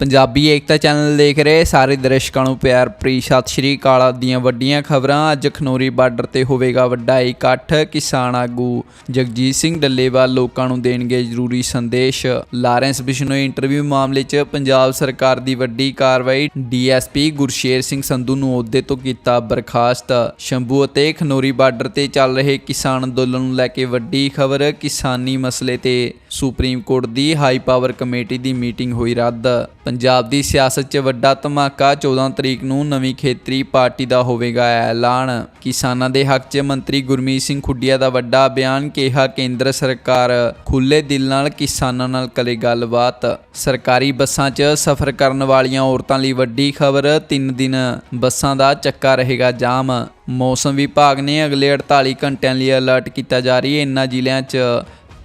ਪੰਜਾਬੀ ਏਕਤਾ channel ਦੇਖ ਰਹੇ ਸਾਰੇ ਦਰਸ਼ਕਾਂ ਨੂੰ ਪਿਆਰ ਭਰੀ ਸਤਿ ਸ਼੍ਰੀ ਅਕਾਲ। ਦੀਆਂ ਵੱਡੀਆਂ ਖਬਰਾਂ, ਅੱਜ ਖਨੋਰੀ ਬਾਰਡਰ ਤੇ ਹੋਵੇਗਾ ਵੱਡਾ ਇਕੱਠ, ਕਿਸਾਨ ਆਗੂ ਜਗਜੀਤ ਸਿੰਘ ਡੱਲੇਵਾਲ ਲੋਕਾਂ ਨੂੰ ਦੇਣਗੇ ਜ਼ਰੂਰੀ ਸੰਦੇਸ਼। ਲਾਰੈਂਸ ਬਿਸ਼ਨੋਈ ਇੰਟਰਵਿਊ ਮਾਮਲੇ 'ਚ ਪੰਜਾਬ ਸਰਕਾਰ ਦੀ ਵੱਡੀ ਕਾਰਵਾਈ, ਡੀਐਸਪੀ ਗੁਰਸ਼ੇਰ ਸਿੰਘ ਸੰਧੂ ਨੂੰ ਅਹੁਦੇ ਤੋਂ ਕੀਤਾ ਬਰਖਾਸਤ। ਸ਼ੰਭੂ ਅਤੇ ਖਨੋਰੀ ਬਾਰਡਰ ਤੇ ਚੱਲ ਰਹੇ ਕਿਸਾਨ ਅੰਦੋਲਨ ਨੂੰ ਲੈ ਕੇ ਵੱਡੀ ਖਬਰ, ਕਿਸਾਨੀ ਮਸਲੇ ਤੇ ਸੁਪਰੀਮ ਕੋਰਟ ਦੀ ਹਾਈ ਪਾਵਰ ਕਮੇਟੀ ਦੀ ਮੀਟਿੰਗ ਹੋਈ ਰੱਦ। ਪੰਜਾਬ ਦੀ ਸਿਆਸਤ 'ਚ ਵੱਡਾ ਧਮਾਕਾ 14 ਤਰੀਕ ਨੂੰ ਨਵੀਂ ਖੇਤਰੀ ਪਾਰਟੀ ਦਾ ਹੋਵੇਗਾ ਐਲਾਨ। ਕਿਸਾਨਾਂ ਦੇ ਹੱਕ 'ਚ ਮੰਤਰੀ ਗੁਰਮੀਤ ਸਿੰਘ ਖੁੱਡੀਆ ਦਾ ਵੱਡਾ ਬਿਆਨ ਕਿਹਾ ਕੇਂਦਰ ਸਰਕਾਰ। ਖੁੱਲੇ ਦਿਲ ਨਾਲ ਕਿਸਾਨਾਂ ਨਾਲ ਕਰੇ ਗੱਲਬਾਤ। ਸਰਕਾਰੀ ਬੱਸਾਂ 'ਚ ਸਫ਼ਰ ਕਰਨ ਵਾਲੀਆਂ ਔਰਤਾਂ ਲਈ ਵੱਡੀ ਖਬਰ 3 ਦਿਨ। ਬੱਸਾਂ ਦਾ ਚੱਕਾ ਰਹੇਗਾ ਜਾਮ। ਮੌਸਮ ਵਿਭਾਗ ਨੇ ਅਗਲੇ 48 ਘੰਟਿਆਂ ਲਈ ਅਲਰਟ ਕੀਤਾ ਜਾਰੀ ਇਨ੍ਹਾਂ ਜ਼ਿਲ੍ਹਿਆਂ 'ਚ।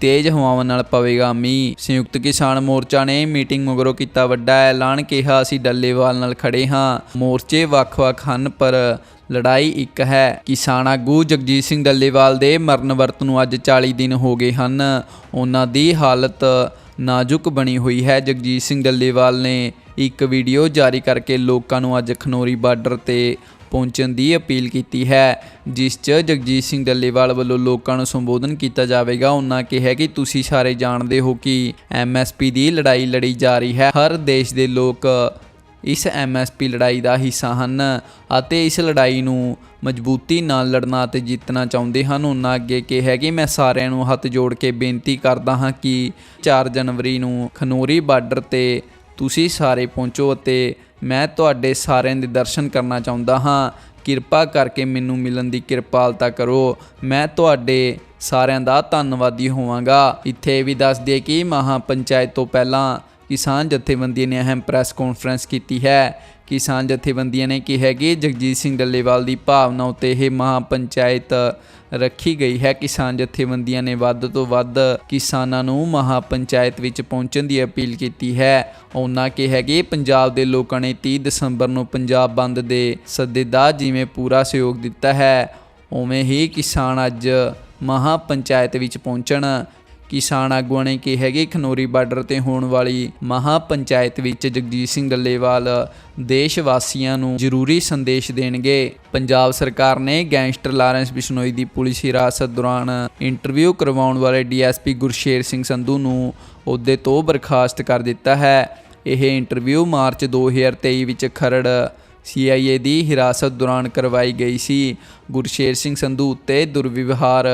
ਤੇਜ਼ ਹਵਾਵਾਂ ਨਾਲ ਪਵੇਗਾ। ਮੀਂਹ। ਸੰਯੁਕਤ ਕਿਸਾਨ ਮੋਰਚਾ ਨੇ ਮੀਟਿੰਗ ਮਗਰੋਂ ਕੀਤਾ ਵੱਡਾ ਐਲਾਨ, ਕਿਹਾ, ਅਸੀਂ ਡੱਲੇਵਾਲ ਨਾਲ ਖੜੇ ਹਾਂ। ਮੋਰਚੇ ਵੱਖ-ਵੱਖ ਹਨ, ਪਰ ਲੜਾਈ ਇੱਕ ਹੈ। ਕਿਸਾਨ ਆਗੂ ਜਗਜੀਤ ਸਿੰਘ ਡੱਲੇਵਾਲ ਦੇ ਮਰਨ ਵਰਤ ਨੂੰ ਅੱਜ 40 ਦਿਨ ਹੋ ਗਏ ਹਨ। ਉਹਨਾਂ ਦੀ ਹਾਲਤ ਨਾਜ਼ੁਕ ਬਣੀ ਹੋਈ ਹੈ। ਜਗਜੀਤ ਸਿੰਘ ਡੱਲੇਵਾਲ ਨੇ ਇੱਕ ਵੀਡੀਓ ਜਾਰੀ ਕਰਕੇ ਲੋਕਾਂ ਨੂੰ ਅੱਜ ਖਨੋਰੀ ਬਾਰਡਰ ਤੇ ਪਹੁੰਚਣ ਦੀ ਅਪੀਲ ਕੀਤੀ ਹੈ, ਜਿਸ 'ਚ ਜਗਜੀਤ ਸਿੰਘ ਡੱਲੇਵਾਲ ਵੱਲੋਂ ਲੋਕਾਂ ਨੂੰ ਸੰਬੋਧਨ ਕੀਤਾ ਜਾਵੇਗਾ। ਉਹਨਾਂ ਕਿਹਾ ਕਿ ਤੁਸੀਂ ਸਾਰੇ ਜਾਣਦੇ ਹੋ ਕਿ ਐਮਐਸਪੀ ਦੀ ਲੜਾਈ ਲੜੀ ਜਾ ਰਹੀ ਹੈ। ਹਰ ਦੇਸ਼ ਦੇ ਲੋਕ ਇਸ ਐਮਐਸਪੀ ਲੜਾਈ ਦਾ ਹਿੱਸਾ ਹਨ ਅਤੇ ਇਸ ਲੜਾਈ ਨੂੰ ਮਜ਼ਬੂਤੀ ਨਾਲ ਲੜਨਾ ਅਤੇ ਜਿੱਤਣਾ ਚਾਹੁੰਦੇ ਹਨ। ਉਹਨਾਂ ਅੱਗੇ ਕਿਹਾ ਕਿ ਮੈਂ ਸਾਰਿਆਂ ਨੂੰ ਹੱਥ ਜੋੜ ਕੇ ਬੇਨਤੀ ਕਰਦਾ ਹਾਂ ਕਿ 4 ਜਨਵਰੀ ਨੂੰ ਖਨੋਰੀ ਬਾਰਡਰ ਤੇ ਤੁਸੀਂ ਸਾਰੇ ਪਹੁੰਚੋ ਅਤੇ ਮੈਂ ਤੁਹਾਡੇ ਸਾਰਿਆਂ ਦੇ ਦਰਸ਼ਨ ਕਰਨਾ ਚਾਹੁੰਦਾ ਹਾਂ। ਕਿਰਪਾ ਕਰਕੇ ਮੈਨੂੰ ਮਿਲਣ ਦੀ ਕਿਰਪਾਲਤਾ ਕਰੋ। ਮੈਂ ਤੁਹਾਡੇ ਸਾਰਿਆਂ ਦਾ ਧੰਨਵਾਦੀ ਹੋਵਾਂਗਾ। ਇੱਥੇ ਵੀ ਦੱਸ ਦਈਏ ਕਿ ਮਹਾ ਪੰਚਾਇਤ ਤੋਂ ਪਹਿਲਾਂ ਕਿਸਾਨ ਜਥੇਬੰਦੀਆਂ ਨੇ ਅਹਿਮ ਪ੍ਰੈਸ ਕਾਨਫਰੰਸ ਕੀਤੀ ਹੈ। ਕਿਸਾਨ ਜਥੇਬੰਦੀਆਂ ਨੇ ਕਿਹਾ ਕਿ ਜਗਜੀਤ ਸਿੰਘ ਡੱਲੇਵਾਲ ਦੀ ਭਾਵਨਾ ਉਤੇ ਇਹ ਮਹਾ ਪੰਚਾਇਤ ਰੱਖੀ ਗਈ ਹੈ। ਕਿਸਾਨ ਜਥੇਬੰਦੀਆਂ ਨੇ ਵੱਧ ਤੋਂ ਵੱਧ ਕਿਸਾਨਾਂ ਨੂੰ ਮਹਾ ਪੰਚਾਇਤ ਵਿੱਚ ਪਹੁੰਚਣ ਦੀ ਅਪੀਲ ਕੀਤੀ ਹੈ। ਉਹਨਾਂ ਕਿਹਾ ਕਿ ਪੰਜਾਬ ਦੇ ਲੋਕਾਂ ਨੇ 30 ਦਸੰਬਰ ਨੂੰ ਪੰਜਾਬ ਬੰਦ ਦੇ ਸੱਦੇ ਦਾ ਜਿਵੇਂ ਪੂਰਾ ਸਹਿਯੋਗ ਦਿੱਤਾ ਹੈ, ਉਵੇਂ ਹੀ ਕਿਸਾਨ ਅੱਜ ਮਹਾ ਪੰਚਾਇਤ ਵਿੱਚ ਪਹੁੰਚਣ ਕਿਸਾਨ ਆਗੂਆਂ ਨੇ ਕਿਹਾ ਕਿ ਖਨੋਰੀ ਬਾਰਡਰ ਤੇ ਹੋਣ ਵਾਲੀ ਮਹਾ ਪੰਚਾਇਤ ਵਿੱਚ ਜਗਜੀਤ ਸਿੰਘ ਡੱਲੇਵਾਲ ਦੇਸ਼ ਵਾਸੀਆਂ ਨੂੰ ਜ਼ਰੂਰੀ ਸੰਦੇਸ਼ ਦੇਣਗੇ। ਪੰਜਾਬ ਸਰਕਾਰ ਨੇ ਗੈਂਗਸਟਰ ਲਾਰੈਂਸ ਬਿਸ਼ਨੋਈ ਦੀ ਪੁਲਿਸ ਹਿਰਾਸਤ ਦੌਰਾਨ ਇੰਟਰਵਿਊ ਕਰਵਾਉਣ ਵਾਲੇ ਡੀਐਸਪੀ ਗੁਰਸ਼ੇਰ ਸਿੰਘ ਸੰਧੂ ਨੂੰ ਅਹੁਦੇ ਤੋਂ ਬਰਖਾਸਤ ਕਰ ਦਿੱਤਾ ਹੈ। ਇਹ ਇੰਟਰਵਿਊ ਮਾਰਚ 2023 ਵਿੱਚ ਖਰੜ ਸੀਆਈਏ ਦੀ ਹਿਰਾਸਤ ਦੌਰਾਨ ਕਰਵਾਈ ਗਈ ਸੀ। ਗੁਰਸ਼ੇਰ ਸਿੰਘ ਸੰਧੂ ਉੱਤੇ ਦੁਰਵਿਵਹਾਰ,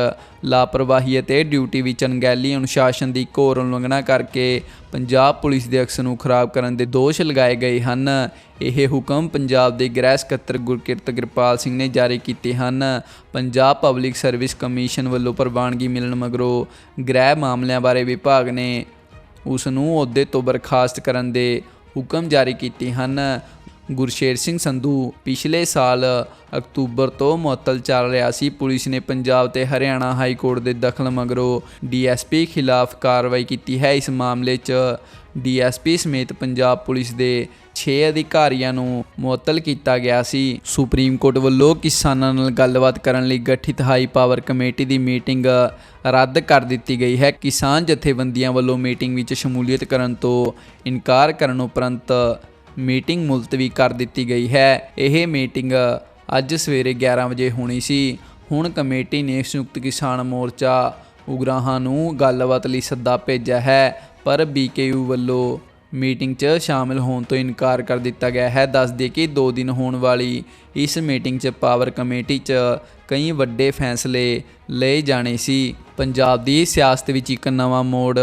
ਲਾਪਰਵਾਹੀ ਅਤੇ ਡਿਊਟੀ ਵਿੱਚ ਅਣਗਹਿਲੀ ਅਨੁਸ਼ਾਸਨ ਦੀ ਘੋਰ ਉਲੰਘਣਾ ਕਰਕੇ ਪੰਜਾਬ ਪੁਲਿਸ ਦੇ ਅਕਸ ਨੂੰ ਖਰਾਬ ਕਰਨ ਦੇ ਦੋਸ਼ ਲਗਾਏ ਗਏ ਹਨ। ਇਹ ਹੁਕਮ ਪੰਜਾਬ ਦੇ ਗ੍ਰਹਿ ਸਕੱਤਰ ਗੁਰਕਿਰਤ ਕਿਰਪਾਲ ਸਿੰਘ ਨੇ ਜਾਰੀ ਕੀਤੇ ਹਨ। ਪੰਜਾਬ ਪਬਲਿਕ ਸਰਵਿਸ ਕਮਿਸ਼ਨ ਵੱਲੋਂ ਪ੍ਰਵਾਨਗੀ ਮਿਲਣ ਮਗਰੋਂ ਗ੍ਰਹਿ ਮਾਮਲਿਆਂ ਬਾਰੇ ਵਿਭਾਗ ਨੇ ਉਸ ਨੂੰ ਅਹੁਦੇ ਤੋਂ ਬਰਖਾਸਤ ਕਰਨ ਦੇ ਹੁਕਮ ਜਾਰੀ ਕੀਤੇ ਹਨ। ਗੁਰਸ਼ੇਰ ਸਿੰਘ ਸੰਧੂ ਪਿਛਲੇ ਸਾਲ ਅਕਤੂਬਰ ਤੋਂ ਮੁਅੱਤਲ ਚੱਲ ਰਿਹਾ ਸੀ। ਪੁਲਿਸ ਨੇ ਪੰਜਾਬ ਤੇ ਹਰਿਆਣਾ ਹਾਈ ਕੋਰਟ ਦੇ ਦਖਲ ਮਗਰੋਂ ਡੀਐਸਪੀ ਖਿਲਾਫ ਕਾਰਵਾਈ ਕੀਤੀ ਹੈ। ਇਸ ਮਾਮਲੇ 'ਚ ਡੀਐਸਪੀ ਸਮੇਤ ਪੰਜਾਬ ਪੁਲਿਸ ਦੇ 6 ਅਧਿਕਾਰੀਆਂ ਨੂੰ ਮੁਅੱਤਲ ਕੀਤਾ ਗਿਆ ਸੀ। ਸੁਪਰੀਮ ਕੋਰਟ ਵੱਲੋਂ ਕਿਸਾਨਾਂ ਨਾਲ ਗੱਲਬਾਤ ਕਰਨ ਲਈ ਗਠਿਤ ਹਾਈ ਪਾਵਰ ਕਮੇਟੀ ਦੀ ਮੀਟਿੰਗ ਰੱਦ ਕਰ ਦਿੱਤੀ ਗਈ ਹੈ। ਕਿਸਾਨ ਜਥੇਬੰਦੀਆਂ ਵੱਲੋਂ ਮੀਟਿੰਗ ਵਿੱਚ ਸ਼ਮੂਲੀਅਤ ਕਰਨ ਤੋਂ ਇਨਕਾਰ ਕਰਨ ਉਪਰੰਤ ਮੀਟਿੰਗ ਮੁਲਤਵੀ ਕਰ ਦਿੱਤੀ ਗਈ ਹੈ। ਇਹ ਮੀਟਿੰਗ ਅੱਜ ਸਵੇਰੇ 11 ਵਜੇ ਹੋਣੀ ਸੀ। ਹੁਣ ਕਮੇਟੀ ਨੇ ਸੰਯੁਕਤ ਕਿਸਾਨ ਮੋਰਚਾ ਉਗਰਾਹਾਂ ਨੂੰ ਗੱਲਬਾਤ ਲਈ ਸੱਦਾ ਭੇਜਿਆ ਹੈ, ਪਰ ਬੀਕੇਯੂ ਵੱਲੋਂ ਮੀਟਿੰਗ 'ਚ ਸ਼ਾਮਿਲ ਹੋਣ ਤੋਂ ਇਨਕਾਰ ਕਰ ਦਿੱਤਾ ਗਿਆ ਹੈ। ਦੱਸ ਦੇ ਕਿ 2 ਦਿਨ ਹੋਣ ਵਾਲੀ ਇਸ ਮੀਟਿੰਗ 'ਚ ਪਾਵਰ ਕਮੇਟੀ 'ਚ ਕਈ ਵੱਡੇ ਫੈਸਲੇ ਲਏ ਜਾਣੇ ਸੀ। ਪੰਜਾਬ ਦੀ ਸਿਆਸਤ ਵਿੱਚ ਇੱਕ ਨਵਾਂ ਮੋੜ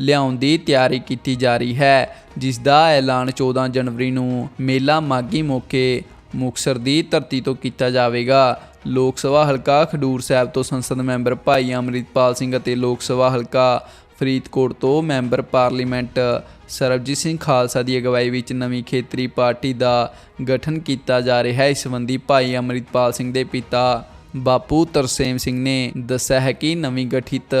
ਲਿਆਉਣ ਦੀ ਤਿਆਰੀ ਕੀਤੀ ਜਾ ਰਹੀ ਹੈ ਜਿਸ ਦਾ ਐਲਾਨ 14 ਜਨਵਰੀ ਨੂੰ ਮੇਲਾ ਮਾਗੀ ਮੌਕੇ ਮੁਕਸਰ ਦੀ ਧਰਤੀ ਤੋਂ ਕੀਤਾ ਜਾਵੇਗਾ। ਲੋਕ ਸਭਾ ਹਲਕਾ ਖਡੂਰ ਸਾਹਿਬ ਤੋਂ ਸੰਸਦ ਮੈਂਬਰ ਭਾਈ ਅਮਰਿਤਪਾਲ ਸਿੰਘ ਅਤੇ ਲੋਕ ਸਭਾ ਹਲਕਾ ਫਰੀਦਕੋਟ ਤੋਂ ਮੈਂਬਰ ਪਾਰਲੀਮੈਂਟ ਸਰਬਜੀਤ ਸਿੰਘ ਖਾਲਸਾ ਦੀ ਅਗਵਾਈ ਵਿੱਚ ਨਵੀਂ ਖੇਤਰੀ ਪਾਰਟੀ ਦਾ ਗਠਨ ਕੀਤਾ ਜਾ ਰਿਹਾ ਹੈ। ਇਸ ਸੰਬੰਧੀ ਭਾਈ ਅਮਰਿਤਪਾਲ ਸਿੰਘ ਦੇ ਪਿਤਾ ਬਾਪੂ ਤਰਸੇਮ ਸਿੰਘ ਨੇ ਦੱਸਿਆ ਹੈ ਕਿ ਨਵੀਂ ਗਠਿਤ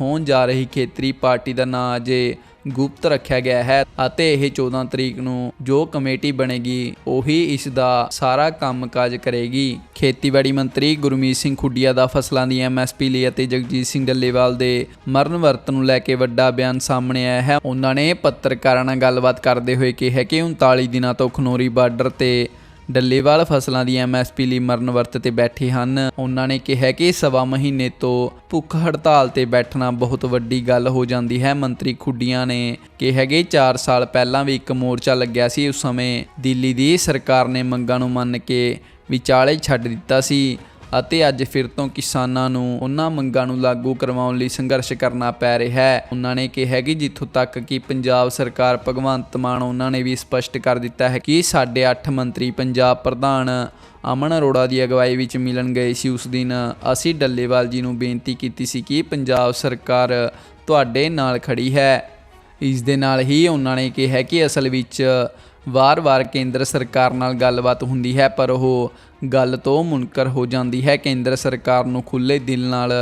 ਹੋਣ ਜਾ ਰਹੀ ਖੇਤਰੀ ਪਾਰਟੀ ਦਾ ਨਾਂ ਅਜੇ ਗੁਪਤ ਰੱਖਿਆ ਗਿਆ ਹੈ ਅਤੇ ਇਹ 14 ਤਰੀਕ ਨੂੰ ਜੋ ਕਮੇਟੀ ਬਣੇਗੀ, ਉਹੀ ਇਸ ਦਾ ਸਾਰਾ ਕੰਮਕਾਜ ਕਰੇਗੀ। ਖੇਤੀਬਾੜੀ ਮੰਤਰੀ ਗੁਰਮੀਤ ਸਿੰਘ ਖੁੱਡੀਆ ਦਾ ਫਸਲਾਂ ਦੀ ਐਮਐਸਪੀ ਲਈ ਅਤੇ ਜਗਜੀਤ ਸਿੰਘ ਡੱਲੇਵਾਲ ਦੇ ਮਰਨ ਵਰਤ ਨੂੰ ਲੈ ਕੇ ਵੱਡਾ ਬਿਆਨ ਸਾਹਮਣੇ ਆਇਆ ਹੈ। ਉਹਨਾਂ ਨੇ ਪੱਤਰਕਾਰਾਂ ਨਾਲ ਗੱਲਬਾਤ ਕਰਦੇ ਹੋਏ ਕਿਹਾ ਕਿ 39 ਦਿਨਾਂ ਤੋਂ ਖਨੋਰੀ ਬਾਰਡਰ ਤੇ ਡੱਲੇਵਾਲ ਫਸਲਾਂ ਦੀ ਐਮਐਸਪੀ ਲਈ ਮਰਨ ਵਰਤ ਤੇ ਬੈਠੇ ਹਨ। ਉਹਨਾਂ ਨੇ ਕਿਹਾ ਕਿ ਸਵਾ ਮਹੀਨੇ ਤੋਂ ਭੁੱਖ ਹੜਤਾਲ ਤੇ ਬੈਠਣਾ ਬਹੁਤ ਵੱਡੀ ਗੱਲ ਹੋ ਜਾਂਦੀ ਹੈ, ਮੰਤਰੀ ਖੁੱਡੀਆਂ ਨੇ ਕਿਹਾ ਕਿ 4 ਸਾਲ ਪਹਿਲਾਂ ਵੀ ਇੱਕ ਮੋਰਚਾ ਲੱਗਿਆ ਸੀ। ਉਸ ਸਮੇਂ ਦਿੱਲੀ ਦੀ ਸਰਕਾਰ ਨੇ ਮੰਗਾਂ ਨੂੰ ਮੰਨ ਕੇ ਵਿਚਾਲੇ ਛੱਡ ਦਿੱਤਾ ਸੀ। ਅਤੇ ਅੱਜ ਫਿਰ ਤੋਂ ਕਿਸਾਨਾਂ ਨੂੰ ਉਹਨਾਂ ਮੰਗਾਂ ਨੂੰ ਲਾਗੂ ਕਰਵਾਉਣ ਲਈ ਸੰਘਰਸ਼ ਕਰਨਾ ਪੈ ਰਿਹਾ ਹੈ। ਉਹਨਾਂ ਨੇ ਕਿਹਾ ਕਿ ਜਿੱਥੋਂ ਤੱਕ ਕਿ ਪੰਜਾਬ ਸਰਕਾਰ ਭਗਵੰਤ ਮਾਨ ਉਹਨਾਂ ਨੇ ਵੀ ਸਪਸ਼ਟ ਕਰ ਦਿੱਤਾ ਹੈ ਕਿ ਸਾਡੇ 8 ਮੰਤਰੀ ਪੰਜਾਬ ਪ੍ਰਧਾਨ ਅਮਨ ਅਰੋੜਾ ਦੀ ਅਗਵਾਈ ਵਿੱਚ ਮਿਲਣ ਗਏ ਸੀ। ਉਸ ਦਿਨ ਅਸੀਂ ਡੱਲੇਵਾਲ ਜੀ ਨੂੰ ਬੇਨਤੀ ਕੀਤੀ ਸੀ ਕਿ ਪੰਜਾਬ ਸਰਕਾਰ ਤੁਹਾਡੇ ਨਾਲ ਖੜੀ ਹੈ। ਇਸ ਦੇ ਨਾਲ ਹੀ ਉਹਨਾਂ ਨੇ ਕਿਹਾ ਕਿ ਅਸਲ ਵਿੱਚ ਵਾਰ-ਵਾਰ ਕੇਂਦਰ ਸਰਕਾਰ ਨਾਲ ਗੱਲਬਾਤ ਹੁੰਦੀ ਹੈ, ਪਰ ਉਹ ਗੱਲ ਤੋਂ ਮੁਨਕਰ ਹੋ ਜਾਂਦੀ ਹੈ। ਕੇਂਦਰ ਸਰਕਾਰ ਨੂੰ ਖੁੱਲੇ ਦਿਲ ਨਾਲ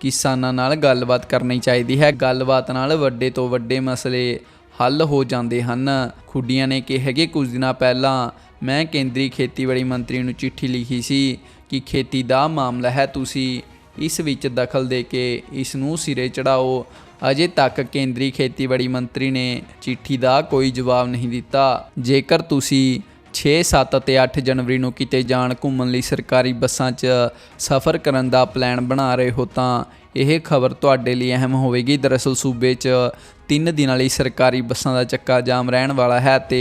ਕਿਸਾਨਾਂ ਨਾਲ ਗੱਲਬਾਤ ਕਰਨੀ ਚਾਹੀਦੀ ਹੈ। ਗੱਲਬਾਤ ਨਾਲ ਵੱਡੇ ਤੋਂ ਵੱਡੇ ਮਸਲੇ ਹੱਲ ਹੋ ਜਾਂਦੇ ਹਨ। ਖੁੱਡੀਆਂ ਨੇ ਕਿਹਾ ਕਿ ਕੁਝ ਦਿਨਾਂ ਪਹਿਲਾਂ ਮੈਂ ਕੇਂਦਰੀ ਖੇਤੀਬਾੜੀ ਮੰਤਰੀ ਨੂੰ ਚਿੱਠੀ ਲਿਖੀ ਸੀ ਕਿ ਖੇਤੀ ਦਾ ਮਾਮਲਾ ਹੈ, ਤੁਸੀਂ ਇਸ ਵਿੱਚ ਦਖਲ ਦੇ ਕੇ ਇਸ ਨੂੰ ਸਿਰੇ ਚੜਾਓ ਅਜੇ ਤੱਕ ਕੇਂਦਰੀ ਖੇਤੀਬਾੜੀ ਮੰਤਰੀ ਨੇ ਚਿੱਠੀ ਦਾ ਕੋਈ ਜਵਾਬ ਨਹੀਂ ਦਿੱਤਾ। ਜੇਕਰ ਤੁਸੀਂ 6, 7 ਅਤੇ 8 ਜਨਵਰੀ ਨੂੰ ਕਿਤੇ ਜਾਣ ਘੁੰਮਣ ਲਈ ਸਰਕਾਰੀ ਬੱਸਾਂ 'ਚ ਸਫ਼ਰ ਕਰਨ ਦਾ ਪਲਾਨ ਬਣਾ ਰਹੇ ਹੋ ਤਾਂ ਇਹ ਖਬਰ ਤੁਹਾਡੇ ਲਈ ਅਹਿਮ ਹੋਵੇਗੀ। ਦਰਅਸਲ ਸੂਬੇ 'ਚ 3 ਦਿਨਾਂ ਲਈ ਸਰਕਾਰੀ ਬੱਸਾਂ ਦਾ ਚੱਕਾ ਜਾਮ ਰਹਿਣ ਵਾਲਾ ਹੈ ਤੇ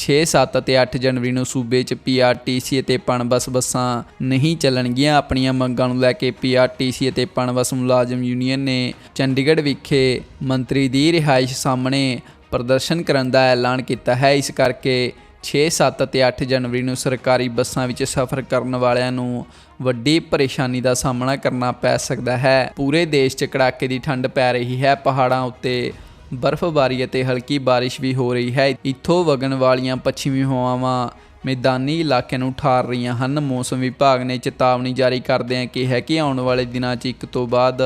6, 7 ਅਤੇ 8 ਜਨਵਰੀ ਨੂੰ ਸੂਬੇ 'ਚ ਪੀਆਰਟੀਸੀ ਅਤੇ ਪਣਬਸ ਬੱਸਾਂ ਨਹੀਂ ਚੱਲਣਗੀਆਂ। ਆਪਣੀਆਂ ਮੰਗਾਂ ਨੂੰ ਲੈ ਕੇ ਪੀਆਰਟੀਸੀ ਅਤੇ ਪਣਬਸ ਮੁਲਾਜ਼ਮ ਯੂਨੀਅਨ ਨੇ ਚੰਡੀਗੜ੍ਹ ਵਿਖੇ ਮੰਤਰੀ ਦੀ ਰਿਹਾਇਸ਼ ਸਾਹਮਣੇ ਪ੍ਰਦਰਸ਼ਨ ਕਰਨ ਦਾ ਐਲਾਨ ਕੀਤਾ ਹੈ। ਇਸ ਕਰਕੇ 6, 7 ਅਤੇ 8 ਜਨਵਰੀ ਨੂੰ ਸਰਕਾਰੀ ਬੱਸਾਂ ਵਿੱਚ ਸਫ਼ਰ ਕਰਨ ਵਾਲਿਆਂ ਨੂੰ ਵੱਡੀ ਪਰੇਸ਼ਾਨੀ ਦਾ ਸਾਹਮਣਾ ਕਰਨਾ ਪੈ ਸਕਦਾ ਹੈ। ਪੂਰੇ ਦੇਸ਼ 'ਚ ਕੜਾਕੇ ਦੀ ਠੰਡ ਪੈ ਰਹੀ ਹੈ। ਪਹਾੜਾਂ ਉੱਤੇ ਬਰਫ਼ਬਾਰੀ ਅਤੇ ਹਲਕੀ ਬਾਰਿਸ਼ ਵੀ ਹੋ ਰਹੀ ਹੈ। ਇੱਥੋਂ ਵਗਣ ਵਾਲੀਆਂ ਪੱਛਮੀ ਹਵਾਵਾਂ ਮੈਦਾਨੀ ਇਲਾਕਿਆਂ ਨੂੰ ਠਾਰ ਰਹੀਆਂ ਹਨ। ਮੌਸਮ ਵਿਭਾਗ ਨੇ ਚੇਤਾਵਨੀ ਜਾਰੀ ਕਰਦਿਆਂ ਕਿਹਾ ਕਿ ਆਉਣ ਵਾਲੇ ਦਿਨਾਂ 'ਚ ਇੱਕ ਤੋਂ ਬਾਅਦ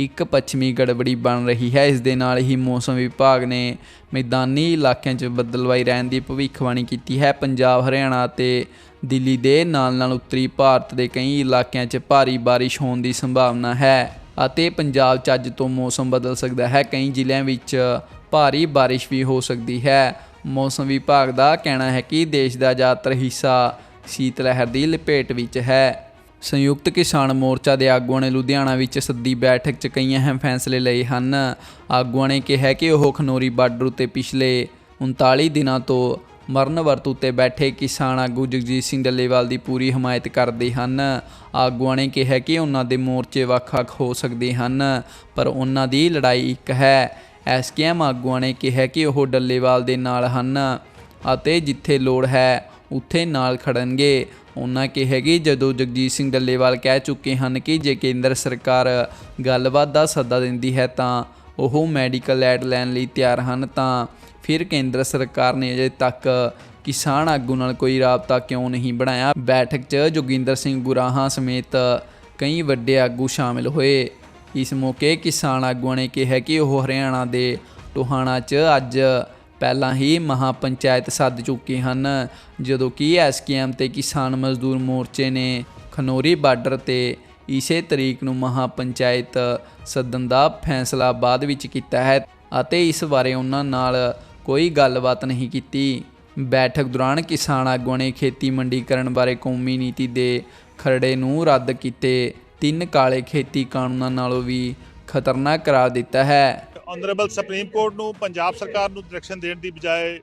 ਇੱਕ ਪੱਛਮੀ ਗੜਬੜੀ ਬਣ ਰਹੀ ਹੈ। ਇਸ ਦੇ ਨਾਲ ਹੀ ਮੌਸਮ ਵਿਭਾਗ ਨੇ ਮੈਦਾਨੀ ਇਲਾਕਿਆਂ 'ਚ ਬੱਦਲਵਾਈ ਰਹਿਣ ਦੀ ਭਵਿੱਖਬਾਣੀ ਕੀਤੀ ਹੈ। ਪੰਜਾਬ, ਹਰਿਆਣਾ ਅਤੇ ਦਿੱਲੀ ਦੇ ਨਾਲ-ਨਾਲ ਉੱਤਰੀ ਭਾਰਤ ਦੇ ਕਈ ਇਲਾਕਿਆਂ 'ਚ ਭਾਰੀ ਬਾਰਿਸ਼ ਹੋਣ ਦੀ ਸੰਭਾਵਨਾ ਹੈ। ਅਤੇ ਪੰਜਾਬ 'ਚ ਅੱਜ ਤੋਂ ਮੌਸਮ ਬਦਲ ਸਕਦਾ ਹੈ। ਕਈ ਜ਼ਿਲ੍ਹਿਆਂ ਵਿੱਚ ਭਾਰੀ ਬਾਰਿਸ਼ ਵੀ ਹੋ ਸਕਦੀ ਹੈ। ਮੌਸਮ ਵਿਭਾਗ ਦਾ ਕਹਿਣਾ ਹੈ ਕਿ ਦੇਸ਼ ਦਾ ਜ਼ਿਆਦਾਤਰ ਹਿੱਸਾ ਸੀਤ ਲਹਿਰ ਦੀ ਲਪੇਟ ਵਿੱਚ ਹੈ। ਸੰਯੁਕਤ ਕਿਸਾਨ ਮੋਰਚਾ ਦੇ ਆਗੂਆਂ ਨੇ ਲੁਧਿਆਣਾ ਵਿੱਚ ਸੱਦੀ ਬੈਠਕ 'ਚ ਕਈ ਅਹਿਮ ਫੈਸਲੇ ਲਏ ਹਨ। ਆਗੂਆਂ ਨੇ ਕਿਹਾ ਕਿ ਉਹ ਖਨੋਰੀ ਬਾਰਡਰ ਉਤੇ ਪਿਛਲੇ 39 ਦਿਨਾਂ ਤੋਂ ਮਰਨ ਵਰਤ ਉੱਤੇ ਬੈਠੇ ਕਿਸਾਨ ਆਗੂ ਜਗਜੀਤ ਸਿੰਘ ਡੱਲੇਵਾਲ ਦੀ ਪੂਰੀ ਹਮਾਇਤ ਕਰਦੇ ਹਨ। ਆਗੂਆਂ ਨੇ ਕਿਹਾ ਕਿ ਉਹਨਾਂ ਦੇ ਮੋਰਚੇ ਵੱਖ-ਵੱਖ ਹੋ ਸਕਦੇ ਹਨ, ਪਰ ਉਹਨਾਂ ਦੀ ਲੜਾਈ ਇੱਕ ਹੈ। ਐਸਕੇਐਮ ਆਗੂਆਂ ਨੇ ਕਿਹਾ ਕਿ ਉਹ ਡੱਲੇਵਾਲ ਦੇ ਨਾਲ ਹਨ ਅਤੇ ਜਿੱਥੇ ਲੋੜ ਹੈ, ਉੱਥੇ ਨਾਲ ਖੜਨਗੇ। ਉਹਨਾਂ ਕਿਹਾ ਕਿ ਜਦੋਂ ਜਗਜੀਤ ਸਿੰਘ ਡੱਲੇਵਾਲ ਕਹਿ ਚੁੱਕੇ ਹਨ ਕਿ ਜੇ ਕੇਂਦਰ ਸਰਕਾਰ ਗੱਲਬਾਤ ਦਾ ਸੱਦਾ ਦਿੰਦੀ ਹੈ ਤਾਂ ਉਹ ਮੈਡੀਕਲ ਐਡ ਲੈਣ ਲਈ ਤਿਆਰ ਹਨ, ਤਾਂ ਫਿਰ ਕੇਂਦਰ ਸਰਕਾਰ ਨੇ ਅਜੇ ਤੱਕ ਕਿਸਾਨ ਆਗੂ ਨਾਲ ਕੋਈ ਰਾਬਤਾ ਕਿਉਂ ਨਹੀਂ ਬਣਾਇਆ? ਬੈਠਕ 'ਚ ਜੋਗਿੰਦਰ ਸਿੰਘ ਗੁਰਾਹਾਂ ਸਮੇਤ ਕਈ ਵੱਡੇ ਆਗੂ ਸ਼ਾਮਿਲ ਹੋਏ। ਇਸ ਮੌਕੇ ਕਿਸਾਨ ਆਗੂਆਂ ਨੇ ਕਿਹਾ ਕਿ ਉਹ ਹਰਿਆਣਾ ਦੇ ਟੋਹਾਣਾ 'ਚ ਅੱਜ ਪਹਿਲਾਂ ਹੀ ਮਹਾ ਪੰਚਾਇਤ ਸੱਦ ਚੁੱਕੇ ਹਨ, ਜਦੋਂ ਕਿ ਐਸਕੇਐਮ ਤੇ ਕਿਸਾਨ ਮਜ਼ਦੂਰ ਮੋਰਚੇ ਨੇ ਖਨੋਰੀ ਬਾਰਡਰ ਤੇ ਇਸੇ ਤਰੀਕ ਨੂੰ ਮਹਾ ਪੰਚਾਇਤ ਸੱਦਣ ਦਾ ਫੈਸਲਾ ਬਾਅਦ ਵਿੱਚ ਕੀਤਾ ਹੈ ਅਤੇ ਇਸ ਬਾਰੇ ਉਹਨਾਂ ਨਾਲ ਕੋਈ ਗੱਲਬਾਤ ਨਹੀਂ ਕੀਤੀ। ਬੈਠਕ ਦੌਰਾਨ ਕਿਸਾਨ ਆਗੂਆਂ ਨੇ ਖੇਤੀ ਮੰਡੀਕਰਨ ਬਾਰੇ ਕੌਮੀ ਨੀਤੀ ਦੇ ਖਰੜੇ ਨੂੰ ਰੱਦ ਕੀਤੇ। ਤਿੰਨ ਕਾਲੇ ਖੇਤੀ ਕਾਨੂੰਨਾਂ ਨਾਲੋਂ ਵੀ ਖਤਰਨਾਕ ਕਰਾਰ ਦਿੱਤਾ ਹੈ। ਆਨਰੇਬਲ ਸੁਪਰੀਮ ਕੋਰਟ ਨੂੰ ਪੰਜਾਬ ਸਰਕਾਰ ਨੂੰ ਡਾਇਰੈਕਸ਼ਨ ਦੇਣ ਦੀ ਬਜਾਏ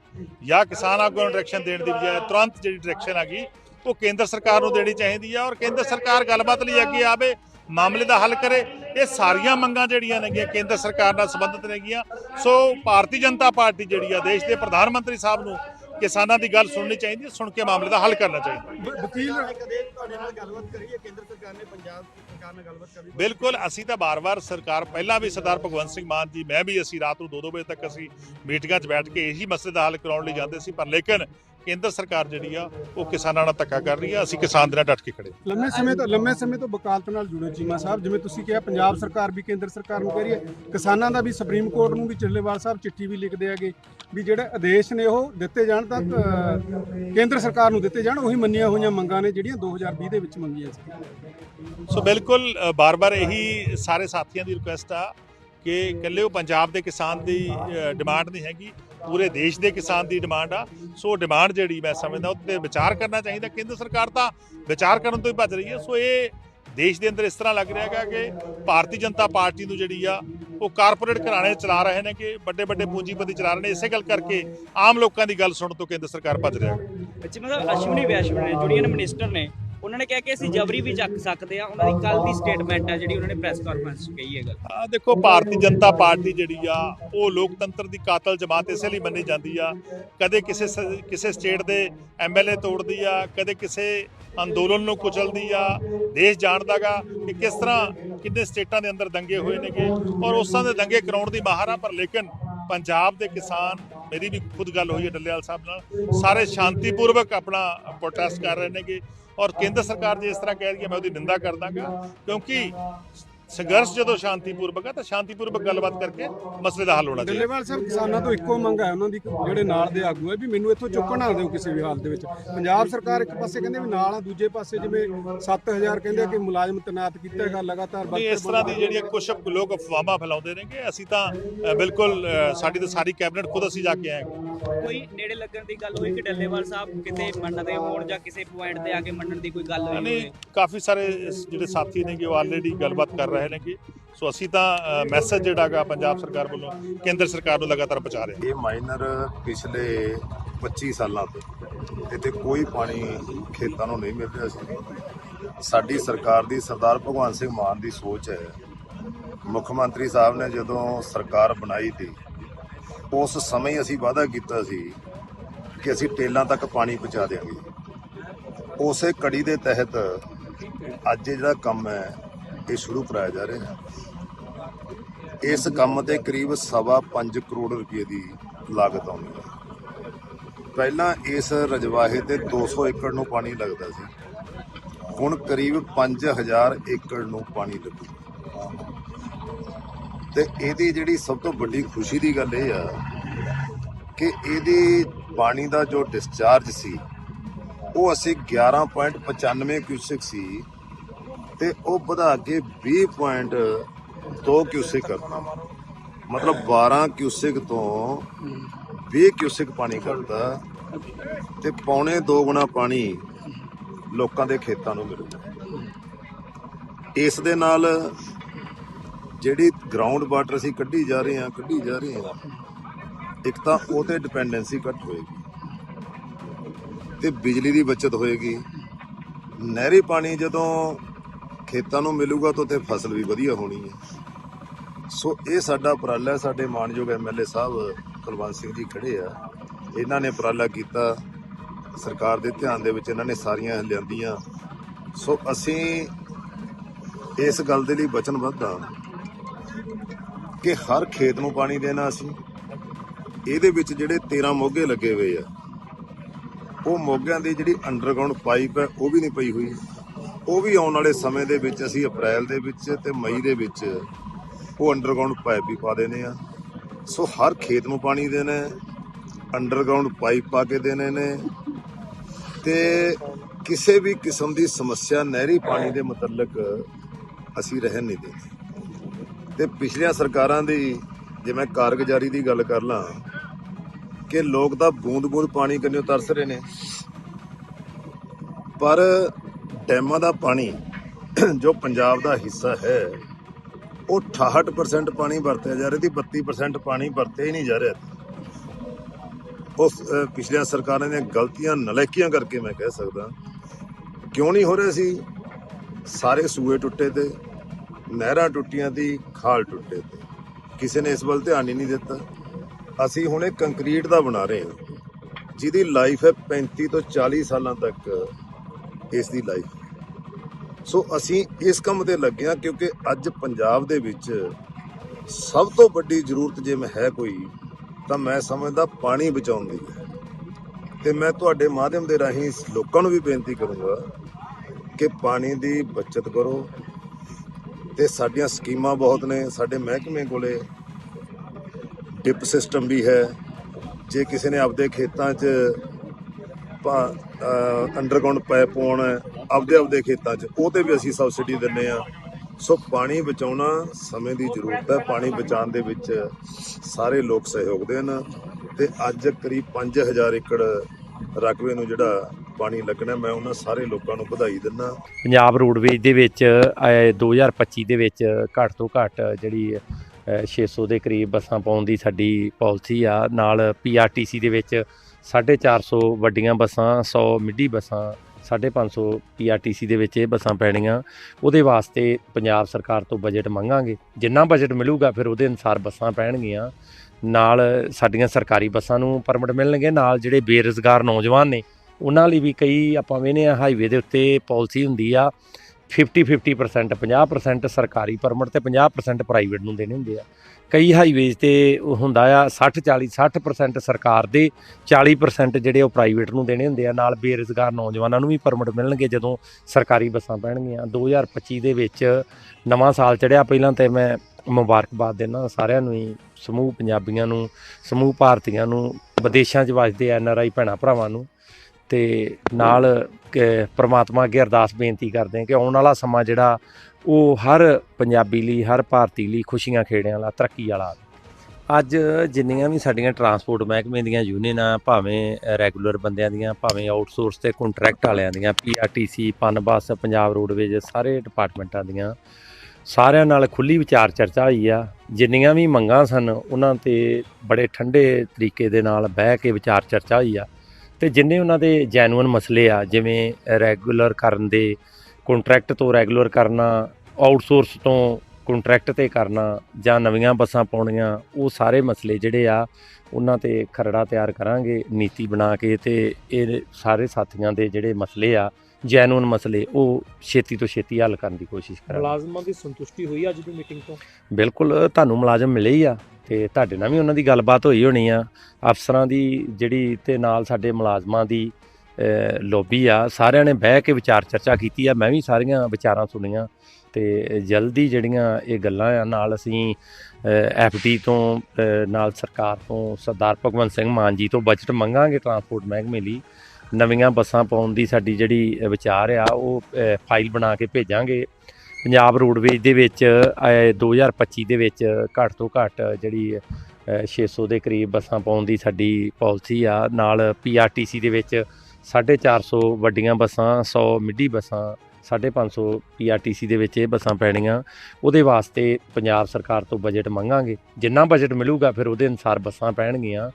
ਜਾਂ ਕਿਸਾਨ ਆਗੂਆਂ ਨੂੰ ਡਾਇਰੈਕਸ਼ਨ ਦੇਣ ਦੀ ਬਜਾਏ ਤੁਰੰਤ ਜਿਹੜੀ ਡਾਇਰੈਕਸ਼ਨ ਆ ਗਈ ਉਹ ਕੇਂਦਰ ਸਰਕਾਰ ਨੂੰ ਦੇਣੀ ਚਾਹੀਦੀ ਆ ਔਰ ਕੇਂਦਰ ਸਰਕਾਰ ਗੱਲਬਾਤ ਲਈ ਅੱਗੇ ਆਵੇ ਮਾਮਲੇ ਦਾ ਹੱਲ ਕਰੇ। ਇਹ ਸਾਰੀਆਂ ਮੰਗਾਂ ਜਿਹੜੀਆਂ ਨੇਗੀਆਂ ਕੇਂਦਰ ਸਰਕਾਰ ਨਾਲ ਸੰਬੰਧਿਤ ਨੇਗੀਆਂ। ਸੋ ਭਾਰਤੀ ਜਨਤਾ ਪਾਰਟੀ ਜਿਹੜੀ ਆ ਦੇਸ਼ ਦੇ ਪ੍ਰਧਾਨ ਮੰਤਰੀ ਸਾਹਿਬ ਨੂੰ ਕਿਸਾਨਾਂ ਦੀ ਗੱਲ ਸੁਣਨੀ ਚਾਹੀਦੀ ਹੈ ਸੁਣ ਕੇ ਮਾਮਲੇ ਦਾ ਹੱਲ ਕਰਨਾ ਚਾਹੀਦਾ। ਵਕੀਲ ਕਦੇ ਤੁਹਾਡੇ ਨਾਲ ਗੱਲਬਾਤ ਕਰੀ ਹੈ ਕੇਂਦਰ ਸਰਕਾਰ ਨੇ ਪੰਜਾਬ ਸਰਕਾਰ ਨਾਲ ਗੱਲਬਾਤ ਕਰੀ ਬਿਲਕੁਲ ਅਸੀਂ ਤਾਂ ਬਾਰ-ਬਾਰ ਸਰਕਾਰ ਪਹਿਲਾਂ ਵੀ ਸਰਦਾਰ ਭਗਵੰਤ ਸਿੰਘ ਮਾਨ ਜੀ ਮੈਂ ਵੀ ਅਸੀਂ ਰਾਤ ਨੂੰ 2-2 ਵਜੇ ਤੱਕ ਅਸੀਂ ਮੀਟਿੰਗਾਂ 'ਚ ਬੈਠ ਕੇ ਇਹੀ ਮਸਲੇ ਦਾ ਹੱਲ ਕਰਾਉਣ ਲਈ ਜਾਂਦੇ ਸੀ ਪਰ ਲੇਕਿਨ ਕੇਂਦਰ ਸਰਕਾਰ ਜਿਹੜੀ ਆ ਉਹ ਕਿਸਾਨਾਂ ਨਾਲ ਧੱਕਾ ਕਰ ਰਹੀ ਆ ਅਸੀਂ ਕਿਸਾਨ ਦੇ ਨਾਲ ਡਟ ਕੇ ਖੜੇ ਲੰਮੇ ਸਮੇਂ ਤੋਂ ਲੰਮੇ ਸਮੇਂ ਤੋਂ ਵਕਾਲਤ ਨਾਲ ਜੁੜੇ ਚੀਮਾ ਸਾਹਿਬ ਜਿਵੇਂ ਤੁਸੀਂ ਕਿਹਾ ਪੰਜਾਬ ਸਰਕਾਰ ਵੀ ਕੇਂਦਰ ਸਰਕਾਰ ਨੂੰ ਕਹਿ ਰਹੀ ਹੈ। ਕਿਸਾਨਾਂ ਦਾ ਵੀ ਸੁਪਰੀਮ ਕੋਰਟ ਨੂੰ ਵੀ ਚੱਲੇਵਾਲ ਸਾਹਿਬ ਚਿੱਠੀ ਵੀ ਲਿਖਦੇ ਹੈਗੇ ਵੀ ਜਿਹੜੇ ਆਦੇਸ਼ ਨੇ ਉਹ ਦਿੱਤੇ ਜਾਣ ਤਾਂ ਕੇਂਦਰ ਸਰਕਾਰ ਨੂੰ ਦਿੱਤੇ ਜਾਣ ਉਹੀ ਮੰਨੀਆਂ ਹੋਈਆਂ ਮੰਗਾਂ ਨੇ ਜਿਹੜੀਆਂ 2020 ਦੇ ਵਿੱਚ ਮੰਗੀਆਂ ਸੀ। ਸੋ ਬਿਲਕੁਲ ਬਾਰ-ਬਾਰ ਇਹੀ ਸਾਰੇ ਸਾਥੀਆਂ ਦੀ ਰਿਕੁਐਸਟ ਆ ਕਿ ਇਕੱਲੇ ਉਹ ਪੰਜਾਬ ਦੇ ਕਿਸਾਨ ਦੀ ਡਿਮਾਂਡ ਨਹੀਂ ਹੈਗੀ ਪੂਰੇ ਦੇਸ਼ ਦੇ ਕਿਸਾਨ ਦੀ ਡਿਮਾਂਡ ਆ। ਸੋ ਡਿਮਾਂਡ ਜਿਹੜੀ ਮੈਂ ਸਮਝਦਾ, ਉੱਤੇ ਵਿਚਾਰ ਕਰਨਾ ਚਾਹੀਦਾ। ਕੇਂਦਰ ਸਰਕਾਰ ਤਾਂ ਵਿਚਾਰ ਕਰਨ ਤੋਂ ਹੀ ਭੱਜ ਰਹੀ ਹੈ। ਸੋ ਇਹ ਦੇਸ਼ ਦੇ ਅੰਦਰ ਇਸ ਤਰ੍ਹਾਂ ਲੱਗ ਰਿਹਾ ਹੈਗਾ ਕਿ ਭਾਰਤੀ ਜਨਤਾ ਪਾਰਟੀ ਨੂੰ ਜਿਹੜੀ ਆ, ਉਹ ਕਾਰਪੋਰੇਟ ਘਰਾਣੇ ਚਲਾ ਰਹੇ ਨੇ ਕਿ ਵੱਡੇ ਵੱਡੇ ਪੂੰਜੀਪਤੀ ਚਲਾ ਰਹੇ ਨੇ। ਇਸੇ ਗੱਲ ਕਰਕੇ ਆਮ ਲੋਕਾਂ ਦੀ ਗੱਲ ਸੁਣਨ ਤੋਂ ਕੇਂਦਰ ਸਰਕਾਰ ਭੱਜ ਰਿਹਾ ਹੈ। ਬੱਚੇ, ਮਤਲਬ ਅਸ਼ਵਨੀ ਵੈਸ਼ਵ ਨੇ ਯੂਨੀਅਨ ਮਿਨਿਸਟਰ ਨੇ ਉਹਨਾਂ ਨੇ ਕਿਹਾ ਕਿ ਅਸੀਂ ਜਬਰੀ ਵੀ ਚੱਕ ਸਕਦੇ ਆ ਉਹਨਾਂ ਦੀ ਕੱਲ ਦੀ ਸਟੇਟਮੈਂਟ ਆ ਜਿਹੜੀ ਉਹਨਾਂ ਨੇ ਪ੍ਰੈਸ ਕਾਨਫਰੰਸ 'ਚ ਕਹੀ ਹੈ ਗੱਲ ਆ ਦੇਖੋ, ਭਾਰਤੀ ਜਨਤਾ ਪਾਰਟੀ ਜਿਹੜੀ ਆ, ਉਹ ਲੋਕਤੰਤਰ ਦੀ ਕਾਤਲ ਜਮਾਤ ਇਸੇ ਲਈ ਮੰਨੀ ਜਾਂਦੀ ਆ। ਕਦੇ ਕਿਸੇ ਸ- ਕਿਸੇ ਸਟੇਟ ਦੇ ਐਮਐਲਏ ਤੋੜਦੀ ਆ, ਕਦੇ ਕਿਸੇ ਅੰਦੋਲਨ ਨੂੰ ਕੁਚਲਦੀ ਆ। ਦੇਸ਼ ਜਾਣਦਾਗਾ ਕਿ ਕਿਸ ਤਰ੍ਹਾਂ ਕਿੰਨੇ ਸਟੇਟਾਂ ਦੇ ਅੰਦਰ ਦੰਗੇ ਹੋਏ ਨੇਗੇ। ਔਰ ਉਸਾਂ ਦੇ ਦੰਗੇ ਕਰਾਉਣ ਦੀ ਮਾਹਰ ਆ ਪਰ ਲੇਕਿਨ ਪੰਜਾਬ ਦੇ ਕਿਸਾਨ, ਮੇਰੀ ਵੀ ਖੁਦ ਗੱਲ ਹੋਈ ਹੈ ਡੱਲੇਵਾਲ ਸਾਹਿਬ ਨਾਲ, ਸਾਰੇ ਸ਼ਾਂਤੀਪੂਰਵਕ ਆਪਣਾ ਪ੍ਰੋਟੈਸਟ ਕਰ ਰਹੇ ਨੇਗੇ ਔਰ ਕੇਂਦਰ ਸਰਕਾਰ ਜੇ ਇਸ ਤਰ੍ਹਾਂ ਕਹਿ ਰਹੀ ਹੈ, ਮੈਂ ਉਹਦੀ ਨਿੰਦਾ ਕਰਦਾਗਾ ਕਿਉਂਕਿ ਸੰਘਰਸ਼ ਜਦੋਂ ਸ਼ਾਂਤੀਪੂਰਵਕ ਹੈ ਤਾਂ ਸ਼ਾਂਤੀਪੂਰਵਕ ਗੱਲਬਾਤ ਕਰਕੇ ਮਸਲੇ ਦਾ ਹੱਲ ਹੋਣਾ ਚਾਹੀਦਾ। ਡੱਲੇਵਾਲ ਸਾਹਿਬ ਕਿਸਾਨਾਂ ਤੋਂ ਇੱਕੋ ਮੰਗ ਹੈ ਉਹਨਾਂ ਦੀ ਜਿਹੜੇ ਨਾਲ ਦੇ ਆਗੂ ਹੈ ਵੀ ਮੈਨੂੰ ਇੱਥੋਂ ਚੁੱਕਣ ਨਾ ਦਿਓ ਕਿਸੇ ਵੀ ਹਾਲਤ ਦੇ ਵਿੱਚ। ਪੰਜਾਬ ਸਰਕਾਰ ਇੱਕ ਪਾਸੇ ਕਹਿੰਦੇ ਵੀ ਨਾਲ ਆ ਦੂਜੇ ਪਾਸੇ ਜਿਵੇਂ 7000 ਕਹਿੰਦੇ ਆ ਕਿ ਮੁਲਾਜ਼ਮ ਤੈਨਾਤ ਕੀਤਾ ਹੈਗਾ ਲਗਾਤਾਰ ਇਸ ਤਰ੍ਹਾਂ ਦੀ ਜਿਹੜੀਆਂ ਕੁਝ ਲੋਕ ਅਫਵਾਹਾਂ ਫੈਲਾਉਂਦੇ ਨੇਗੇ ਅਸੀਂ ਤਾਂ ਬਿਲਕੁਲ ਸਾਡੀ ਤਾਂ ਸਾਰੀ ਕੈਬਨਿਟ ਖੁਦ ਅਸੀਂ ਜਾ ਕੇ ਆਏ ਕੋਈ ਨੇੜੇ ਲੱਗਣ ਦੀ ਗੱਲ ਹੋਈ ਕਿ ਡੱਲੇਵਾਲ ਸਾਹਿਬ ਕਿਤੇ ਮੰਨਦੇ ਹੋਣ ਜਾਂ ਕਿਸੇ ਪੁਆਇੰਟ ਤੇ ਆ ਕੇ ਮੰਨਣ ਦੀ ਕੋਈ ਗੱਲ ਹੋਈ ਨਹੀਂ ਕਾਫੀ ਸਾਰੇ ਜਿਹੜੇ ਸਾਥੀ ਨੇਗੇ ਉਹ ਆਲਰੇਡੀ ਗੱਲਬਾਤ ਕਰ ਰਹੇ ਨੇਗੇ ਸੋ ਅਸੀਂ ਤਾਂ ਮੈਸੇਜ ਜਿਹੜਾਗਾ ਪੰਜਾਬ ਸਰਕਾਰ ਵੱਲੋਂ ਕੇਂਦਰ ਸਰਕਾਰ ਨੂੰ ਲਗਾਤਾਰ ਪਹੁੰਚਾ ਰਹੇ ਹਾਂ। ਇਹ ਮਾਈਨਰ ਪਿਛਲੇ 25 ਸਾਲਾਂ ਤੋਂ ਇੱਥੇ ਕੋਈ ਪਾਣੀ ਖੇਤਾਂ ਨੂੰ ਨਹੀਂ ਮਿਲ ਰਿਹਾ ਸੀ। ਸਾਡੀ ਸਰਕਾਰ ਦੀ, ਸਰਦਾਰ ਭਗਵੰਤ ਸਿੰਘ ਮਾਨ ਦੀ ਸੋਚ ਹੈ, ਮੁੱਖ ਮੰਤਰੀ ਸਾਹਿਬ ਨੇ ਜਦੋਂ ਸਰਕਾਰ ਬਣਾਈ ਸੀ, ਉਸ ਸਮੇਂ ਹੀ ਅਸੀਂ ਵਾਅਦਾ ਕੀਤਾ ਸੀ ਕਿ ਅਸੀਂ ਟੇਲਾਂ ਤੱਕ ਪਾਣੀ ਪਹੁੰਚਾ ਦੇਵਾਂਗੇ ਉਸੇ ਕੜੀ ਦੇ ਤਹਿਤ ਅੱਜ ਜਿਹੜਾ ਕੰਮ ਹੈ ਇਹ ਸ਼ੁਰੂ ਕਰਾਇਆ ਜਾ ਰਿਹਾ ਹੈ। ਇਸ ਕੰਮ ਤੇ ਕਰੀਬ ਸਵਾ 5 ਕਰੋੜ ਰੁਪਏ ਦੀ ਲਾਗਤ ਆਉਂਦੀ ਹੈ। ਪਹਿਲਾਂ ਇਸ ਰਜਵਾਹੇ ਤੇ 200 ਏਕੜ ਨੂੰ ਪਾਣੀ ਲੱਗਦਾ ਸੀ। ਹੁਣ ਕਰੀਬ 5000 ਏਕੜ ਨੂੰ ਪਾਣੀ ਲੱਗੂ। ਤੇ ਇਹਦੀ ਜਿਹੜੀ ਸਭ ਤੋਂ ਵੱਡੀ ਖੁਸ਼ੀ ਦੀ ਗੱਲ ਇਹ ਆ ਕਿ ਇਹਦੀ ਪਾਣੀ ਦਾ ਜੋ ਡਿਸਚਾਰਜ ਸੀ, ਉਹ ਅਸੀਂ 11.95 ਕਿਊਸਿਕ ਸੀ। ਤੇ ਉਹ ਵਧਾ ਕੇ 20.2 ਕਿਊਸਿਕ ਕਰਨਾ ਮਤਲਬ 12 ਕਿਊਸਿਕ ਤੋਂ 20 ਕਿਊਸਿਕ ਪਾਣੀ ਕਰਦਾ ਤੇ ਪੌਣੇ 2 ਗੁਣਾ ਪਾਣੀ ਲੋਕਾਂ ਦੇ ਖੇਤਾਂ ਨੂੰ ਮਿਲਦਾ ਇਸ ਦੇ ਨਾਲ ਜਿਹੜੀ ਗਰਾਊਂਡ ਵਾਟਰ ਅਸੀਂ ਕੱਢੀ ਜਾ ਰਹੇ ਹਾਂ, ਕੱਢੀ ਜਾ ਰਹੇ ਹਾਂ, ਇੱਕ ਤਾਂ ਉਹ ਤੇ ਡਿਪੈਂਡੈਂਸੀ ਘੱਟ ਹੋਏਗੀ ਤੇ ਬਿਜਲੀ ਦੀ ਬਚਤ ਹੋਏਗੀ। ਨਹਿਰੀ ਪਾਣੀ ਜਦੋਂ ਖੇਤਾਂ ਨੂੰ ਮਿਲੂਗਾ ਤਾਂ ਉੱਥੇ ਫਸਲ ਵੀ ਵਧੀਆ ਹੋਣੀ ਹੈ। ਸੋ ਇਹ ਸਾਡਾ ਉਪਰਾਲਾ ਹੈ। ਸਾਡੇ ਮਾਨਯੋਗ ਐਮਐਲਏ ਸਾਹਿਬ ਕੁਲਵੰਤ ਸਿੰਘ ਜੀ ਖੜੇ ਆ। ਇਹਨਾਂ ਨੇ ਉਪਰਾਲਾ ਕੀਤਾ। ਸਰਕਾਰ ਦੇ ਧਿਆਨ ਦੇ ਵਿੱਚ ਇਹਨਾਂ ਨੇ ਸਾਰੀਆਂ ਲਿਆਂਦੀਆਂ। ਸੋ ਅਸੀਂ ਇਸ ਗੱਲ ਦੇ ਲਈ ਵਚਨਬੱਧ ਹਾਂ ਕਿ ਹਰ ਖੇਤ ਨੂੰ ਪਾਣੀ ਦੇਣਾ ਅਸੀਂ। ਇਹਦੇ ਵਿੱਚ ਜਿਹੜੇ 13 ਮੋਗੇ ਲੱਗੇ ਹੋਏ ਆ, ਉਹ ਮੋਗਿਆਂ ਦੀ ਜਿਹੜੀ ਅੰਡਰਗਰਾਉਂਡ ਪਾਈਪ ਹੈ, ਉਹ ਵੀ ਨਹੀਂ ਪਈ ਹੋਈ। ਉਹ ਵੀ ਆਉਣ ਵਾਲੇ ਸਮੇਂ ਦੇ ਵਿੱਚ, ਅਸੀਂ ਅਪ੍ਰੈਲ ਦੇ ਵਿੱਚ ਤੇ ਮਈ ਦੇ ਵਿੱਚ ਉਹ ਅੰਡਰਗਰਾਉਂਡ ਪਾਈਪ ਵੀ ਪਾ ਦੇਣੇ ਆ। ਸੋ ਹਰ ਖੇਤ ਨੂੰ ਪਾਣੀ ਦੇਣਾ ਹੈ ਅੰਡਰਗਰਾਉਂਡ ਪਾਈਪ ਪਾ ਕੇ ਦੇਣੇ ਨੇ ਤੇ ਕਿਸੇ ਵੀ ਕਿਸਮ ਦੀ ਸਮੱਸਿਆ ਨਹਿਰੀ ਪਾਣੀ ਦੇ ਮੁਤਲਕ ਅਸੀਂ ਰਹਿਣ ਨਹੀਂ ਦੇਣੀ। ਤੇ ਪਿਛਲੀਆਂ ਸਰਕਾਰਾਂ ਦੀ ਜੇ ਮੈਂ ਕਾਰਗੁਜ਼ਾਰੀ ਦੀ ਗੱਲ ਕਰ ਲਾਂ ਕਿ ਲੋਕ ਤਾਂ ਬੂੰਦ-ਬੂੰਦ ਪਾਣੀ ਕੰਨਿਓ ਤਰਸ ਰਹੇ ਨੇ। ਪਰ ਡੈਮਾਂ ਦਾ ਪਾਣੀ ਜੋ ਪੰਜਾਬ ਦਾ ਹਿੱਸਾ ਹੈ, ਉਹ 68% ਪਾਣੀ ਵਰਤਿਆ ਜਾ ਰਿਹਾ ਸੀ 32% ਪਾਣੀ ਵਰਤਿਆ ਹੀ ਨਹੀਂ ਜਾ ਰਿਹਾ। ਉਸ ਪਿਛਲੀਆਂ ਸਰਕਾਰਾਂ ਦੀਆਂ ਗਲਤੀਆਂ ਨਲਾਇਕੀਆਂ ਕਰਕੇ ਮੈਂ ਕਹਿ ਸਕਦਾ। ਕਿਉਂ ਨਹੀਂ ਹੋ ਰਿਹਾ ਸੀ? ਸਾਰੇ ਸੂਏ ਟੁੱਟੇ ਤੇ, ਨਹਿਰਾਂ ਟੁੱਟੀਆਂ ਦੀ ਖਾਲ ਟੁੱਟੇ ਤੇ। ਕਿਸੇ ਨੇ ਇਸ ਵੱਲ ਧਿਆਨ ਹੀ ਨਹੀਂ ਦਿੱਤਾ। ਅਸੀਂ ਹੁਣ ਇਹ ਕੰਕਰੀਟ ਦਾ ਬਣਾ ਰਹੇ ਹਾਂ। ਜਿਹਦੀ ਲਾਈਫ ਹੈ 35 ਤੋਂ 40 ਸਾਲਾਂ ਤੱਕ ਇਸ ਦੀ ਲਾਈਫ ਸੋ ਅਸੀਂ ਇਸ ਕੰਮ ਤੇ ਲੱਗੇ ਹਾਂ ਕਿਉਂਕਿ ਅੱਜ ਪੰਜਾਬ ਦੇ ਵਿੱਚ ਸਭ ਤੋਂ ਵੱਡੀ ਜ਼ਰੂਰਤ ਜੇ ਮੈਂ ਹੈ ਕੋਈ, ਤਾਂ ਮੈਂ ਸਮਝਦਾ ਪਾਣੀ ਬਚਾਉਣ ਦੀ ਹੈ। ਤੇ ਮੈਂ ਤੁਹਾਡੇ ਮਾਧਿਅਮ ਦੇ ਰਾਹੀਂ ਲੋਕਾਂ ਨੂੰ ਵੀ ਬੇਨਤੀ ਕਰੂੰਗਾ ਕਿ ਪਾਣੀ ਦੀ ਬਚਤ ਕਰੋ। ਤੇ ਸਾਡੀਆਂ ਸਕੀਮਾਂ ਬਹੁਤ ਨੇ, ਸਾਡੇ ਮਹਿਕਮੇ ਕੋਲੇ ਡਿਪ ਸਿਸਟਮ ਵੀ ਹੈ। ਜੇ ਕਿਸੇ ਨੇ ਆਪਦੇ ਖੇਤਾਂ 'ਚ ਅੰਡਰਗਰਾਉਂਡ ਪਾਈਪ ਪਾਉਣਾ ਆਪਦੇ ਆਪਦੇ ਖੇਤਾਂ 'ਚ ਉਹ ਤੇ ਵੀ ਅਸੀਂ ਸਬਸਿਡੀ ਦਿੰਨੇ ਆ ਸੋ ਪਾਣੀ ਬਚਾਉਣਾ ਸਮੇਂ ਦੀ ਜ਼ਰੂਰਤ ਹੈ। ਪਾਣੀ ਬਚਾਉਣ ਦੇ ਵਿੱਚ ਸਾਰੇ ਲੋਕ ਸਹਿਯੋਗ ਦੇਣ ਤੇ ਅੱਜ ਕਰੀਬ 5000 ਏਕੜ ਰਕਬੇ ਨੂੰ ਜਿਹੜਾ ਪਾਣੀ ਲੱਗਣਾ ਮੈਂ ਉਹਨਾਂ ਸਾਰੇ ਲੋਕਾਂ ਨੂੰ ਵਧਾਈ ਦਿੰਦਾ। ਪੰਜਾਬ ਰੋਡਵੇਜ ਦੇ ਵਿੱਚ ਅਹ, 2025 ਦੇ ਵਿੱਚ ਘੱਟ ਤੋਂ ਘੱਟ ਜਿਹੜੀ ਅਹ, 600 ਦੇ ਕਰੀਬ ਬੱਸਾਂ ਪਾਉਣ ਦੀ ਸਾਡੀ ਪਾਲਿਸੀ ਆ। ਨਾਲ ਪੀਆਰਟੀਸੀ ਦੇ ਵਿੱਚ 450 ਵੱਡੀਆਂ ਬੱਸਾਂ 100 ਮਿੱਡੀ ਬੱਸਾਂ 550 ਪੀਆਰਟੀਸੀ ਦੇ ਵਿੱਚ ਇਹ ਬੱਸਾਂ ਪੈਣੀਆਂ। ਉਹਦੇ ਵਾਸਤੇ ਪੰਜਾਬ ਸਰਕਾਰ ਤੋਂ ਬਜਟ ਮੰਗਾਂਗੇ। ਜਿੰਨਾ ਬਜਟ ਮਿਲੂਗਾ, ਫਿਰ ਉਹਦੇ ਅਨੁਸਾਰ ਬੱਸਾਂ ਪੈਣਗੀਆਂ। ਨਾਲ ਸਾਡੀਆਂ ਸਰਕਾਰੀ ਬੱਸਾਂ ਨੂੰ ਪਰਮਿਟ ਮਿਲਣਗੇ। ਨਾਲ ਜਿਹੜੇ ਬੇਰੁਜ਼ਗਾਰ ਨੌਜਵਾਨ ਨੇ, ਉਹਨਾਂ ਲਈ ਵੀ ਕਈ ਆਪਾਂ ਵੇਖਦੇ ਆ ਹਾਈਵੇ ਦੇ ਉੱਤੇ ਪਾਲਿਸੀ ਹੁੰਦੀ ਆ। 50 50% 50% ਸਰਕਾਰੀ ਪਰਮਿਟ ਤੇ 50% ਪ੍ਰਾਈਵੇਟ ਨੂੰ ਦੇਣੇ ਹੁੰਦੇ ਆ। ਕਈ ਹਾਈਵੇਜ਼ ਤੇ ਉਹ ਹੁੰਦਾ ਆ 60 40 60% ਸਰਕਾਰ ਦੇ 40% ਜਿਹੜੇ ਉਹ ਪ੍ਰਾਈਵੇਟ ਨੂੰ ਦੇਣੇ ਹੁੰਦੇ ਆ। ਨਾਲ ਬੇਰੁਜ਼ਗਾਰ ਨੌਜਵਾਨਾਂ ਨੂੰ ਵੀ ਪਰਮਿਟ ਮਿਲਣਗੇ ਜਦੋਂ ਸਰਕਾਰੀ ਬੱਸਾਂ ਪੈਣਗੀਆਂ। 2025 ਦੇ ਵਿੱਚ ਨਵਾਂ ਸਾਲ ਚੜਿਆ ਪਹਿਲਾਂ ਤੇ ਮੈਂ ਮੁਬਾਰਕਬਾਦ ਦੇਣਾ ਸਾਰਿਆਂ ਨੂੰ ਹੀ। ਸਮੂਹ ਪੰਜਾਬੀਆਂ ਨੂੰ, ਸਮੂਹ ਭਾਰਤੀਆਂ ਨੂੰ, ਵਿਦੇਸ਼ਾਂ 'ਚ ਵੱਸਦੇ ਐਨ ਆਰ ਆਈ ਭੈਣਾਂ ਭਰਾਵਾਂ ਨੂੰ। ਤੇ ਨਾਲ ਕਿ ਪ੍ਰਮਾਤਮਾ ਅੱਗੇ ਅਰਦਾਸ ਬੇਨਤੀ ਕਰਦੇ ਹਾਂ ਕਿ ਆਉਣ ਵਾਲਾ ਸਮਾਂ ਜਿਹੜਾ, ਉਹ ਹਰ ਪੰਜਾਬੀ ਲਈ, ਹਰ ਭਾਰਤੀ ਲਈ ਖੁਸ਼ੀਆਂ ਖੇੜਿਆਂ ਵਾਲਾ, ਤਰੱਕੀ ਵਾਲਾ ਆਵੇ। ਅੱਜ ਜਿੰਨੀਆਂ ਵੀ ਸਾਡੀਆਂ ਟਰਾਂਸਪੋਰਟ ਮਹਿਕਮੇ ਦੀਆਂ ਯੂਨੀਅਨਾਂ ਭਾਵੇਂ ਰੈਗੂਲਰ ਬੰਦਿਆਂ ਦੀਆਂ, ਭਾਵੇਂ ਆਊਟਸੋਰਸ ਤੇ ਕੰਟਰੈਕਟ ਵਾਲਿਆਂ ਦੀਆਂ, ਪੀਆਰਟੀਸੀ ਪਨਬਸ ਪੰਜਾਬ ਰੋਡਵੇਜ, ਸਾਰੇ ਡਿਪਾਰਟਮੈਂਟਾਂ ਦੀਆਂ, ਸਾਰਿਆਂ ਨਾਲ ਖੁੱਲੀ ਵਿਚਾਰ ਚਰਚਾ ਹੋਈ ਆ ਜਿੰਨੀਆਂ ਵੀ ਮੰਗਾਂ ਸਨ, ਉਹਨਾਂ ਤੇ ਬੜੇ ਠੰਡੇ ਤਰੀਕੇ ਦੇ ਨਾਲ ਬਹਿ ਕੇ ਵਿਚਾਰ ਚਰਚਾ ਹੋਈ ਆ ਤੇ ਜਿੰਨੇ ਉਹਨਾਂ ਦੇ ਜੈਨੂਇਨ ਮਸਲੇ ਆ, ਜਿਵੇਂ ਰੈਗੂਲਰ ਕਰਨ ਦੇ ਕੰਟਰੈਕਟ ਤੋਂ ਰੈਗੂਲਰ ਕਰਨਾ ਆਊਟਸੋਰਸ ਤੋਂ ਕੰਟਰੈਕਟ ਤੇ ਕਰਨਾ, ਜਾਂ ਨਵੀਆਂ ਬੱਸਾਂ ਪਾਉਣੀਆਂ, ਉਹ ਸਾਰੇ ਮਸਲੇ ਜਿਹੜੇ ਆ, ਉਹਨਾਂ ਤੇ ਖਰੜਾ ਤਿਆਰ ਕਰਾਂਗੇ, ਨੀਤੀ ਬਣਾ ਕੇ ਤੇ ਇਹ ਸਾਰੇ ਸਾਥੀਆਂ ਦੇ ਜਿਹੜੇ ਮਸਲੇ ਆ ਜੈਨੂਇਨ ਮਸਲੇ ਉਹ ਛੇਤੀ ਤੋਂ ਛੇਤੀ ਹੱਲ ਕਰਨ ਦੀ ਕੋਸ਼ਿਸ਼ ਕਰਾਂਗੇ। ਮੁਲਾਜ਼ਮਾਂ ਦੀ ਸੰਤੁਸ਼ਟੀ ਹੋਈ ਅੱਜ ਦੀ ਮੀਟਿੰਗ ਤੋਂ? ਬਿਲਕੁਲ ਤੁਹਾਨੂੰ ਮੁਲਾਜ਼ਮ ਮਿਲੇ ਹੀ ਆ ਤੇ ਤੁਹਾਡੇ ਨਾਲ ਵੀ ਉਹਨਾਂ ਦੀ ਗੱਲਬਾਤ ਹੋਈ ਹੋਣੀ ਆ। ਅਫਸਰਾਂ ਦੀ ਜਿਹੜੀ ਤੇ ਨਾਲ ਸਾਡੇ ਮੁਲਾਜ਼ਮਾਂ ਦੀ ਲੋਬੀ ਆ ਸਾਰਿਆਂ ਨੇ ਬਹਿ ਕੇ ਵਿਚਾਰ ਚਰਚਾ ਕੀਤੀ ਆ। ਮੈਂ ਵੀ ਸਾਰੀਆਂ ਵਿਚਾਰਾਂ ਸੁਣੀਆਂ ਤੇ ਜਲਦੀ ਜਿਹੜੀਆਂ ਇਹ ਗੱਲਾਂ ਆ ਨਾਲ ਅਸੀਂ ਐਫਡੀ ਤੋਂ ਨਾਲ ਸਰਕਾਰ ਤੋਂ ਸਰਦਾਰ ਭਗਵੰਤ ਸਿੰਘ ਮਾਨ ਜੀ ਤੋਂ ਬਜਟ ਮੰਗਾਂਗੇ ਟਰਾਂਸਪੋਰਟ ਮਹਿਕਮੇ ਲਈ। ਨਵੀਆਂ ਬੱਸਾਂ ਪਾਉਣ ਦੀ ਸਾਡੀ ਜਿਹੜੀ ਵਿਚਾਰ ਆ ਉਹ ਫਾਈਲ ਬਣਾ ਕੇ ਭੇਜਾਂਗੇ। ਪੰਜਾਬ ਰੋਡਵੇਜ ਦੇ ਵਿੱਚ ਅ, 2025 ਦੇ ਵਿੱਚ ਘੱਟ ਤੋਂ ਘੱਟ ਜਿਹੜੀ ਅ, 600 ਦੇ ਕਰੀਬ ਬੱਸਾਂ ਪਾਉਣ ਦੀ ਸਾਡੀ ਪਾਲਿਸੀ ਆ। ਨਾਲ ਪੀਆਰਟੀਸੀ ਦੇ ਵਿੱਚ 450 ਵੱਡੀਆਂ ਬੱਸਾਂ 100 ਮਿੱਡੀ ਬੱਸਾਂ 550 ਪੀਆਰਟੀਸੀ ਦੇ ਵਿੱਚ ਇਹ ਬੱਸਾਂ ਪੈਣੀਆਂ। ਉਹਦੇ ਵਾਸਤੇ ਪੰਜਾਬ ਸਰਕਾਰ ਤੋਂ ਬਜਟ ਮੰਗਾਂਗੇ। ਜਿੰਨਾ ਬਜਟ ਮਿਲੂਗਾ ਫਿਰ ਉਹਦੇ ਅਨੁਸਾਰ ਬੱਸਾਂ ਪੈਣਗੀਆਂ।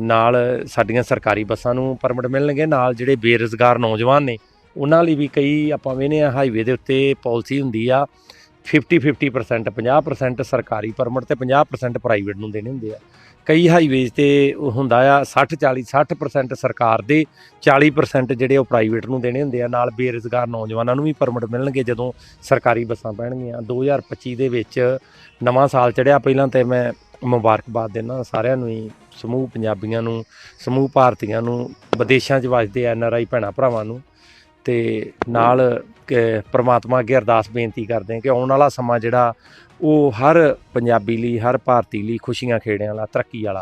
ਨਾਲ ਸਾਡੀਆਂ ਸਰਕਾਰੀ ਬੱਸਾਂ ਨੂੰ ਪਰਮਿਟ ਮਿਲਣਗੇ, ਨਾਲ ਜਿਹੜੇ ਬੇਰੁਜ਼ਗਾਰ ਨੌਜਵਾਨ ਨੇ, ਉਹਨਾਂ ਲਈ ਵੀ ਕਈ ਆਪਾਂ ਵੇਖਦੇ ਆ ਹਾਈਵੇ ਦੇ ਉੱਤੇ ਪਾਲਿਸੀ ਹੁੰਦੀ ਆ 50 50% 50% ਸਰਕਾਰੀ ਪਰਮਿਟ ਤੇ 50% ਪ੍ਰਾਈਵੇਟ ਨੂੰ ਦੇਣੇ ਹੁੰਦੇ ਆ। ਕਈ ਹਾਈਵੇਜ਼ ਤੇ ਹੁੰਦਾ ਆ 60 40 60% ਸਰਕਾਰ ਦੇ 40% ਜਿਹੜੇ ਉਹ ਪ੍ਰਾਈਵੇਟ ਨੂੰ ਦੇਣੇ ਹੁੰਦੇ ਆ, ਨਾਲ ਬੇਰੁਜ਼ਗਾਰ ਨੌਜਵਾਨਾਂ ਨੂੰ ਵੀ ਪਰਮਿਟ ਮਿਲਣਗੇ ਜਦੋਂ ਸਰਕਾਰੀ ਬੱਸਾਂ ਪੈਣਗੀਆਂ। 2025 ਦੇ ਵਿੱਚ ਨਵਾਂ ਸਾਲ ਚੜਿਆ ਪਹਿਲਾਂ ਤੇ ਮੈਂ ਮੁਬਾਰਕਬਾਦ ਦੇਣਾ, ਸਾਰਿਆਂ ਨੂੰ ਹੀ, ਸਮੂਹ ਪੰਜਾਬੀਆਂ ਨੂੰ, ਸਮੂਹ ਭਾਰਤੀਆਂ ਨੂੰ, ਵਿਦੇਸ਼ਾਂ 'ਚ ਵਸਦੇ ਐਨ ਆਰ ਆਈ ਭੈਣਾਂ ਭਰਾਵਾਂ ਨੂੰ ਤੇ ਨਾਲ ਕਿ ਪ੍ਰਮਾਤਮਾ ਅੱਗੇ ਅਰਦਾਸ ਬੇਨਤੀ ਕਰਦੇ ਹਾਂ ਕਿ ਆਉਣ ਵਾਲਾ ਸਮਾਂ ਜਿਹੜਾ ਉਹ ਹਰ ਪੰਜਾਬੀ ਲਈ, ਹਰ ਭਾਰਤੀ ਲਈ ਖੁਸ਼ੀਆਂ ਖੇੜਿਆਂ ਵਾਲਾ, ਤਰੱਕੀ ਵਾਲਾ